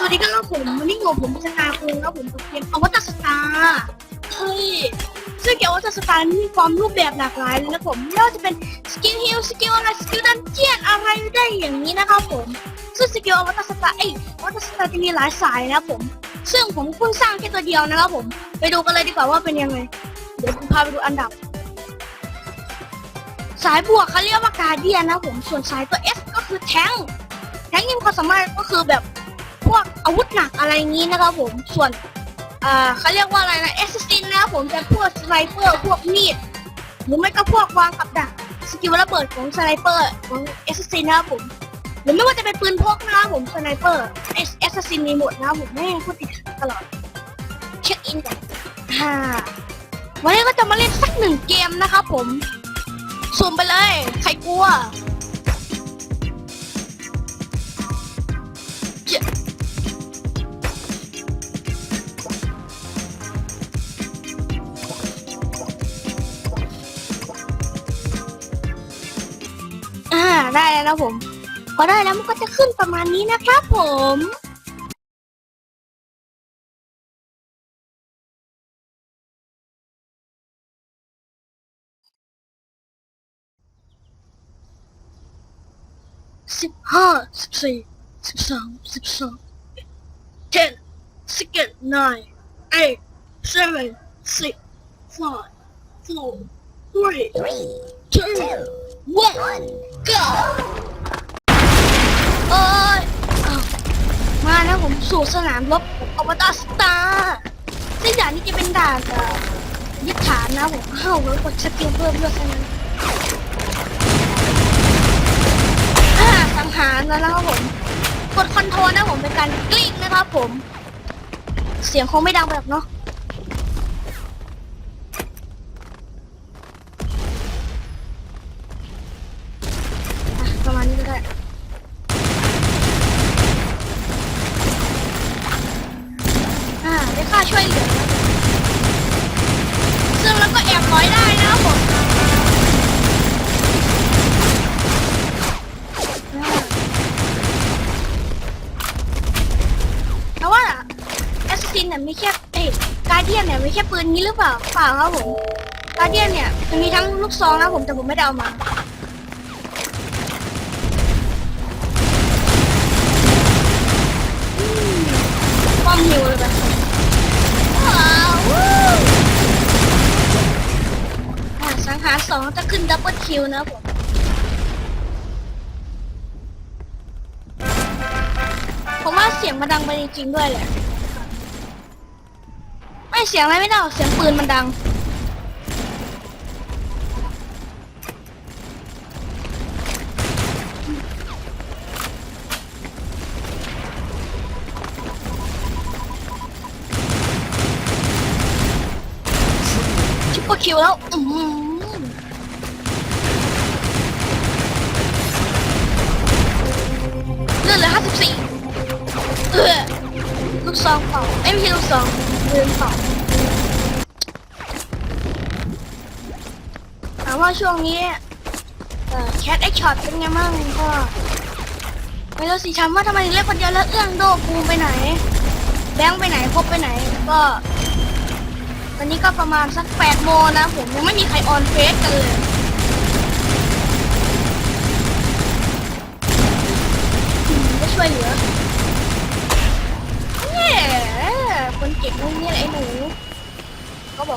สวัสดีครับผมวันนี้ผมผมสตาคุงแล้วผมกับเกมอวตารสตาร์เฮ้ยซึ่งเกมอวตารสตาร์มีความรูปแบบหลากหลายเลยนะผมไม่ว่าจะเป็นสกิลฮิลสกิลอะไรสกิลดันเจียนอะไรได้อย่างนี้นะครับผมซึ่งสกิลอวตารสตาร์เอ้ยอวตารสตาร์จะมีหลายสายนะผม ซึ่งผมเพิ่งสร้างแค่ตัวเดียวนะครับผม ไปดูกันเลยดีกว่าว่าเป็นยังไง เดี๋ยวผมพาไปดูอันดับ สายบวกเขาเรียกว่าการเดียนนะผมส่วนสายตัว S ก็คือแทงแทงยิงความสามารถก็คือแบบ พวกอาวุธหนักอะไรงี้นะครับผมส่วนอ่าเขาเรียกว่าอะไรนะแอสซินนะครับผมจะพวกสไนเปอร์พวกมีดหรือไม่ก็พวกวางกับดักสกิลระเบิดของสไนเปอร์ของแอสซินนะครับผมหรือไม่ว่าจะเป็นปืนพกนะครับผมสไนเปอร์แอสซินมีหมดนะครับผมแม่งพูดติดตลอดเช็คอินกันฮ่าวันนี้ก็จะมาเล่นสักหนึ่งเกมนะครับผมสุ่มไปเลย ใครกลัว ได้แล้วนะผม พอได้แล้วมันก็จะขึ้นประมาณนี้นะครับผมสิบห้าสิบสี่สิบสามสิบสอง ten second nine eight seven six five four three two one one. go เอ้ยอ้าวมาแล้วผมสู่สนามรบอวตารสตาร์ซึ่งด่านนี้จะเป็นด่านยึดฐานนะผมเข้าแล้วกดสกิลเพิ่มเลือดเท่านั้นอ่าสังหารแล้วนะครับผม กดคอนโทรลนะผมเป็นการกลิ้งนะครับผม เสียงคงไม่ดังแบบเนาะ ปืนนี้หรือเปล่าเปล่าครับผมกาเดียนเนี่ยมันมีทั้งลูกซองนะผมแต่ผมไม่ได้เอามาป้อมฮิวเลยแบบว้าววู้อ่าสังหารสองจะขึ้นดับเบิลคิวนะผมผมว่าเสียงมันดังไปจริงๆด้วยแหละ ไม่เสียงอะไรไม่ได้หรอกเสียงปืนมันดังชุปเปอร์คิวแล้ว อืมเลือดเหลือห้าสิบสี่เออลูกซองเปล่าเอ้ยไม่ใช่ลูกซอง เรืนเป่าถามว่าช่วงนี้แคทไอช็อตเป็นไงบ้างก็ไม่รู้สิฉันว่าทำไมถึงเล่นคนเดียวแล้วเอื้องโดกูไปไหน แบงค์ไปไหนพบไปไหนก็ตอนนี้ก็ประมาณสักแปดโมงนะผมยังไม่มีใครออนเฟซกันเลย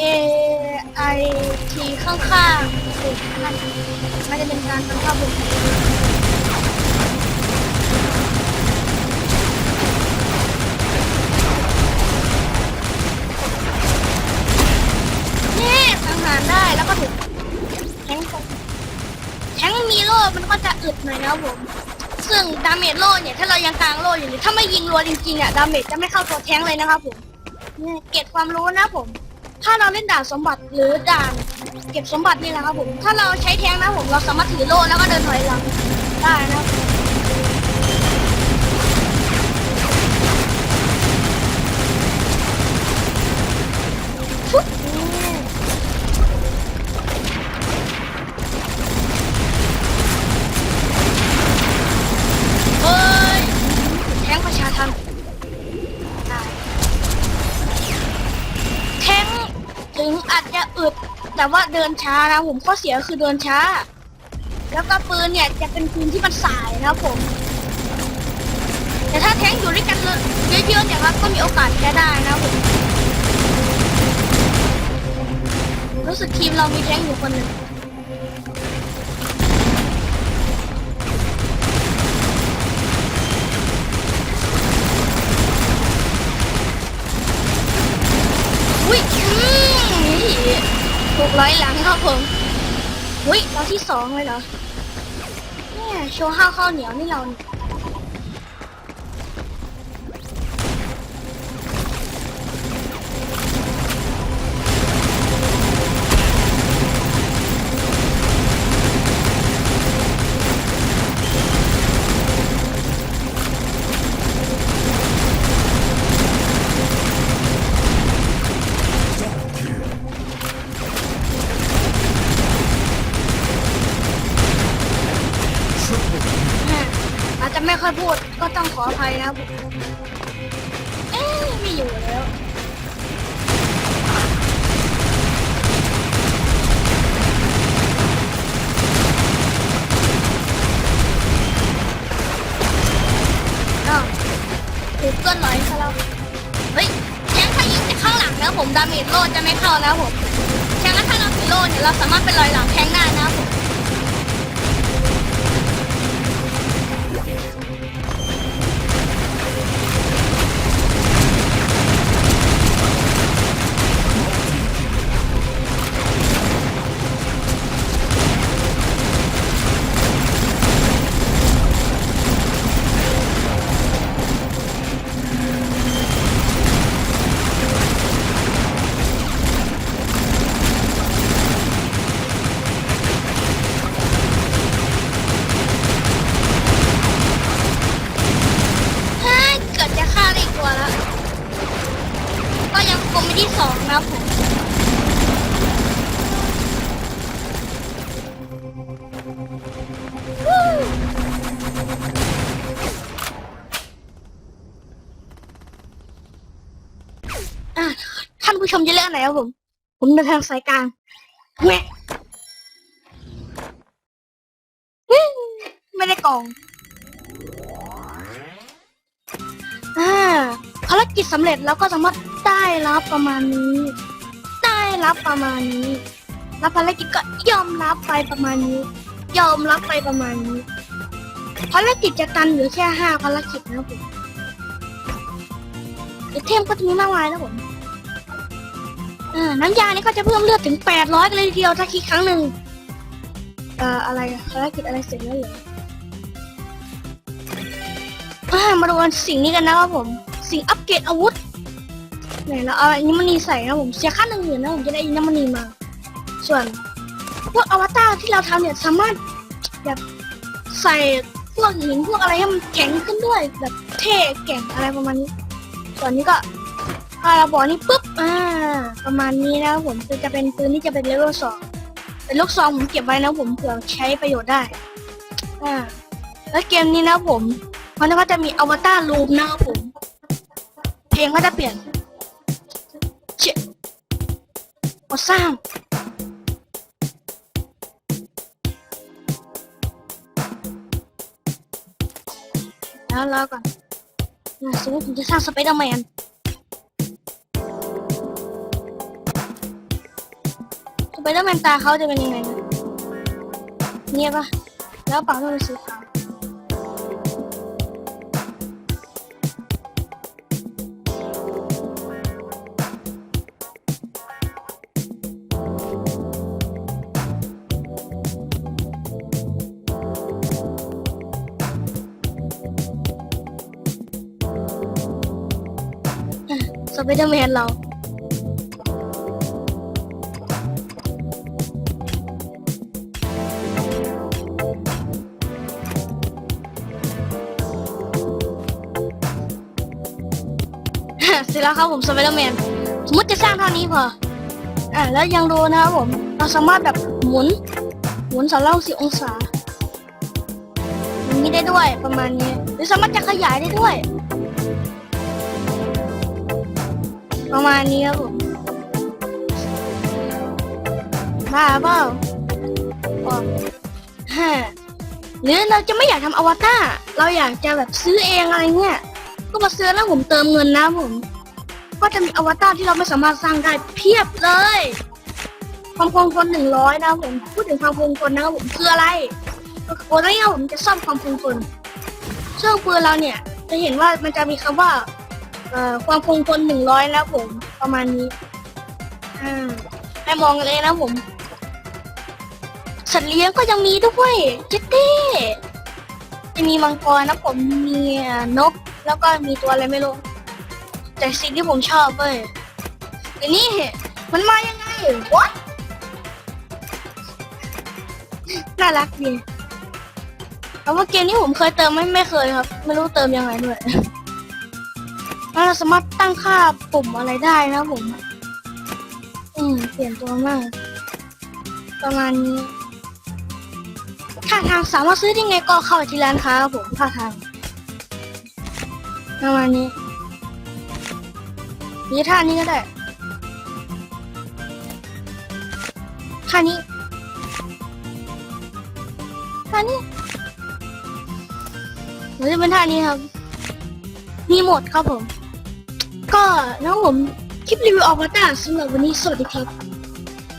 A I T ข้างๆถูกนั่นมันจะเป็นการบังคับบุคนี่สังหารได้แล้วก็ถูกแทงก์แทงมีโล่มันก็จะอึดหน่อยนะผม ซึ่งดาเมจโล่เนี่ย ถ้าเรายังกลางโล่อยู่เนี่ยถ้าไม่ยิงรัวจริงๆอะดาเมจจะไม่เข้าตัวแทงเลยนะครับผมนี่เก็บความรู้นะผม ถ้าเราเล่นด่านสมบัติหรือด่านเก็บสมบัตินี่แหละครับผม ถ้าเราใช้แทงนะผมเราสามารถถือโล่แล้วก็เดินถอยหลังได้นะครับ อึดแต่ว่าเดินช้านะผมข้อเสียคือเดินช้า แล้วก็ปืนเนี่ยจะเป็นปืนที่มันสายนะครับผม แต่ถ้าแท้งอยู่ด้วยกันเยอะๆเนี่ยครับก็มีโอกาสแพ้ได้นะผมรู้สึกทีมเรามีแท้งอยู่คนหนึ่งอุ้ยอืมนี่ ถูกร้อยหลังครับผมอุ้ยเราที่สองเลยเหรอ เนี่ย โชว์ห้าวข้าวเหนียวนี่เราเนี่ย จะไม่ค่อยพูดก็ต้องขออภัยนะครับเอ๊ะไม่อยู่แล้วอ้าวถูกเกินร้อยซะแล้วเฮ้ยแทงถ้ายิงจากข้างหลังนะผมดาเมจโลดจะไม่เข้านะผมแทงถ้าเราถือโลดเนี่ยเราสามารถเป็นรอยหลังแทงได้ ที่สองนะผมวู้อะท่านผู้ชมจะเลือกไหนครับผม ผมเดินทางสายกลางแหวไม่ได้กล่องอ่าภารกิจสำเร็จแล้วก็สามารถ ได้รับประมาณนี้ ได้รับประมาณนี้แล้วภารกิจก็ยอมรับไปประมาณนี้ ยอมรับไปประมาณนี้ภารกิจจะตันเหลือแค่ห้าภารกิจนะผมไอเทมก็จะมีมากมายนะผมอ่าน้ำยานี่ก็จะเพิ่มเลือดถึงแปดร้อยเลยทีเดียวถ้าคลิกครั้งหนึ่งเอ่ออะไรภารกิจอะไรเสร็จแล้วเหรออมาดูกันสิ่งนี้กันนะครับผม สิ่งอัปเกรดอาวุธ ไหนเราเอาอัญมณีใส่นะผมเสียค่าหนึ่งหมื่นนะผมจะได้อัญมณีมา ส่วนพวกอวตารที่เราทำเนี่ยสามารถแบบใส่พวกหินพวกอะไรให้มันแข็งขึ้นด้วยแบบเท่แก่งอะไรประมาณนี้ ส่วนนี้ก็พาราบอลนี่ปุ๊บอ่าประมาณนี้นะผมคือจะเป็นปืนที่จะเป็นเลเวลสองเป็นลูกซองผมเก็บไว้นะผมเผื่อใช้ประโยชน์ได้อ่าแล้วเกมนี้นะผมมันก็จะมีอวตารรูมนะครับผม เพลงก็จะเปลี่ยน สร้าง แล้วรอก่อนนะสมมติผมจะสร้างสไปเดอร์แมนสไปเดอร์แมนตาเขาจะเป็นยังไงนะเนี่ยปะแล้วปากมันเป็นสี ไปเดอร์แมนเรา เสร็จแล้วครับผมสไปเดอร์แมน สมมติจะสร้างเท่านี้พอ อ่าแล้วยังดูนะครับผม เราสามารถแบบหมุน หมุนสามร้อยสิบองศาอย่างนี้ได้ด้วยประมาณนี้ หรือสามารถจะขยายได้ด้วย ประมาณนี้ครับผมบ้าเปล่าฮะหรือเราจะไม่อยากทำอวตารเราอยากจะแบบซื้อเองอะไรเงี้ยก็มาซื้อแล้วผมเติมเงินนะผม ก็จะมีอวตารที่เราไม่สามารถสร้างได้เพียบเลยความคงทนหนึ่งร้อยนะผมพูดถึงความคงทนนะครับผมคืออะไรโอ้ยเนี่ยผมจะซ่อมความคงทนซึ่องปืนเราเนี่ยจะเห็นว่ามันจะมีคำว่า เอ่อความคงทนหนึ่งร้อยแล้วผม ประมาณนี้ อ่าให้มองกันเลยนะผม สัตว์เลี้ยงก็ยังมีด้วยเจ๊เต้จะมีมังกรนะผมมีนก แล้วก็มีตัวอะไรไม่รู้แต่สิ่งที่ผมชอบเว้ยอันนี้มันมายังไง what น่ารักดีแต่ว่าเกมนี้ผมเคยเติมไหม่ไม่เคยครับ ไม่รู้เติมยังไงด้วย เราสามารถตั้งค่าปุ่มอะไรได้นะผม อืม เปลี่ยนตัวมาก ประมาณนี้ท่าทางสามารถซื้อได้ไงก็เข้าที่ร้านค้าครับผมท่าทางประมาณนี้นี่ท่านี้ก็ได้ท่านี้ท่านี้หรือจะเป็นท่านี้ครับ มีหมดครับผม ก็น้องผมคลิปรีวิวออกมาตาสำหรับวันนี้สวัสดีครับ